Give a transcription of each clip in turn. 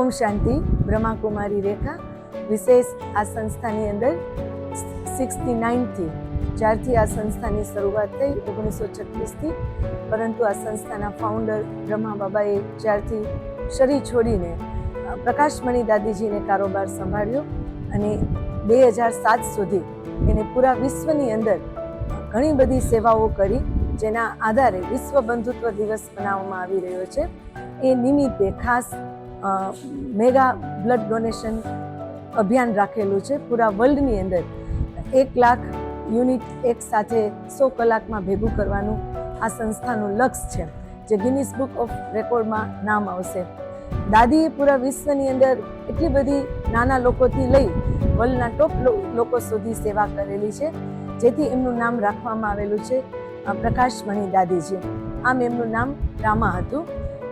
ઓમ શાંતિ, બ્રહ્માકુમારી રેખા, વિશેષ આ સંસ્થાની અંદર સિક્સટી નાઇનથી જ્યારથી આ સંસ્થાની શરૂઆત થઈ ઓગણીસો છત્રીસથી. પરંતુ આ સંસ્થાના ફાઉન્ડર બ્રહ્મા બાબાએ જ્યારથી શરીર છોડીને પ્રકાશમણી દાદીજીને કારોબાર સંભાળ્યો અને બે હજાર સાત સુધી એને પૂરા વિશ્વની અંદર ઘણી બધી સેવાઓ કરી, જેના આધારે વિશ્વ બંધુત્વ દિવસ મનાવવામાં આવી રહ્યો છે. એ નિમિત્તે ખાસ મેગા બ્લડ ડોનેશન અભિયાન રાખેલું છે પૂરા વર્લ્ડની અંદર. એક લાખ યુનિટ એક સાથે સો કલાકમાં ભેગું કરવાનું આ સંસ્થાનું લક્ષ્ય છે, જે ગિનિસ બુક ઓફ રેકોર્ડમાં નામ આવશે. દાદીએ પૂરા વિશ્વની અંદર એટલી બધી નાના લોકોથી લઈ વર્લ્ડના ટોપ લોકો સુધી સેવા કરેલી છે, જેથી એમનું નામ રાખવામાં આવેલું છે પ્રકાશમણી દાદીજી. આમ એમનું નામ રામા હતું.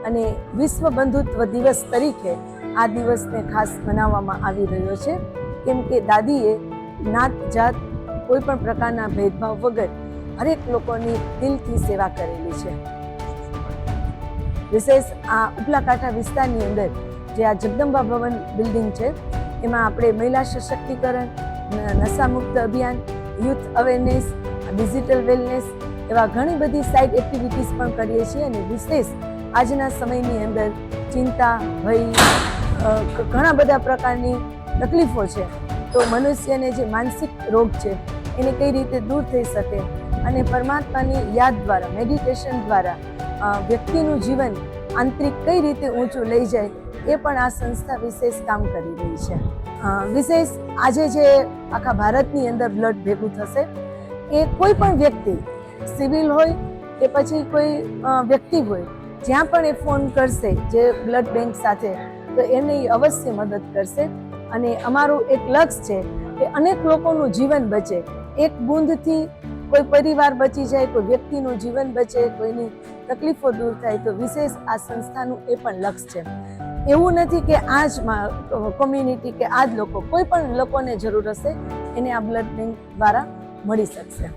અને વિશ્વ બંધુત્વ દિવસ તરીકે આ દિવસને ખાસ મનાવવામાં આવી રહ્યો છે. કેમ કે દાદીએ નાત જાત કોઈ પણ પ્રકારના ભેદભાવ વગર હરેક લોકોની દિલથી સેવા કરેલી છે. વિશેષ આ ઉપલા કાંઠા વિસ્તારની અંદર જે આ જગદંબા ભવન બિલ્ડિંગ છે, એમાં આપણે મહિલા સશક્તિકરણ નશામુક્ત અભિયાન, યુથ અવેરનેસ, ડિજિટલ વેલનેસ એવા ઘણી બધી સાઇડ એક્ટિવિટીઝ પણ કરીએ છીએ અને વિશેષ આજના સમયની અંદર ચિંતા, ભય ઘણા બધા પ્રકારની તકલીફો છે. તો મનુષ્યને જે માનસિક રોગ છે, એને કઈ રીતે દૂર થઈ શકે અને પરમાત્માની યાદ દ્વારા, મેડિટેશન દ્વારા વ્યક્તિનું જીવન આંતરિક કઈ રીતે ઊંચું લઈ જાય, એ પણ આ સંસ્થા વિશેષ કામ કરી રહી છે. વિશેષ આજે જે આખા ભારતની અંદર બ્લડ ભેગું થશે, એ કોઈ પણ વ્યક્તિ, સિવિલ હોય કે પછી કોઈ વ્યક્તિ હોય જ્યાં પણ એ ફોન કરશે, જે બ્લડ બેંક સાથે, તો એને અવશ્ય મદદ કરશે. અને અમારું એક લક્ષ્ય છે કે અનેક લોકોનું જીવન બચે. એક બૂંદથી કોઈ પરિવાર બચી જાય, કોઈ વ્યક્તિનું જીવન બચે, કોઈની તકલીફો દૂર થાય, તો વિશેષ આ સંસ્થાનું એ પણ લક્ષ્ય છે. એવું નથી કે આ જ કોમ્યુનિટી કે આ જ લોકો, કોઈ પણ લોકોને જરૂર હશે, એને આ બ્લડ બેંક દ્વારા મળી શકશે.